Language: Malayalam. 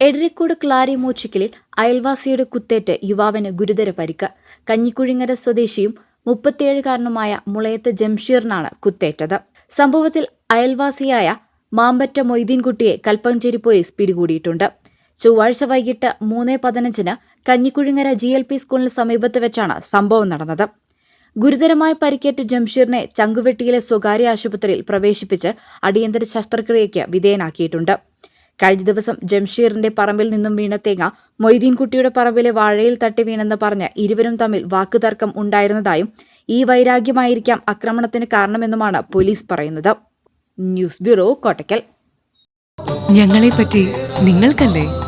എടരിക്കോട് ക്ലാരി മൂച്ചിക്കലിൽ അയൽവാസിയുടെ കുത്തേറ്റ് യുവാവിന് ഗുരുതര പരിക്ക്. കഞ്ഞിക്കുഴിങ്ങര സ്വദേശിയും മുപ്പത്തിയേഴുകാരനുമായ മുളയത്ത് ജംഷീറിനാണ് കുത്തേറ്റത്. സംഭവത്തിൽ അയൽവാസിയായ മാമ്പറ്റ മൊയ്തീൻകുട്ടിയെ കൽപ്പഞ്ചേരി പോലീസ് പിടികൂടിയിട്ടുണ്ട്. ചൊവ്വാഴ്ച വൈകിട്ട് മൂന്ന് പതിനഞ്ചിന് കഞ്ഞിക്കുഴിങ്ങര ജി എൽ പി സ്കൂളിന് സമീപത്ത് വെച്ചാണ് സംഭവം നടന്നത്. ഗുരുതരമായ പരിക്കേറ്റ് ജംഷീറിനെ ചങ്കുവെട്ടിയിലെ സ്വകാര്യ ആശുപത്രിയിൽ പ്രവേശിപ്പിച്ച് അടിയന്തര ശസ്ത്രക്രിയയ്ക്ക് വിധേയനാക്കിയിട്ടുണ്ട്. കഴിഞ്ഞ ദിവസം ജംഷീറിന്റെ പറമ്പിൽ നിന്നും വീണ തേങ്ങ മൊയ്തീൻകുട്ടിയുടെ പറമ്പിലെ വാഴയിൽ തട്ടി വീണെന്ന് പറഞ്ഞ് ഇരുവരും തമ്മിൽ വാക്കുതർക്കം ഉണ്ടായിരുന്നതായും ഈ വൈരാഗ്യമായിരിക്കാം ആക്രമണത്തിന് കാരണമെന്നുമാണ് പോലീസ് പറയുന്നത്. ന്യൂസ് ബ്യൂറോ കോട്ടയ്ക്കൽ ഞങ്ങളെപ്പറ്റി നിങ്ങൾക്കല്ലേ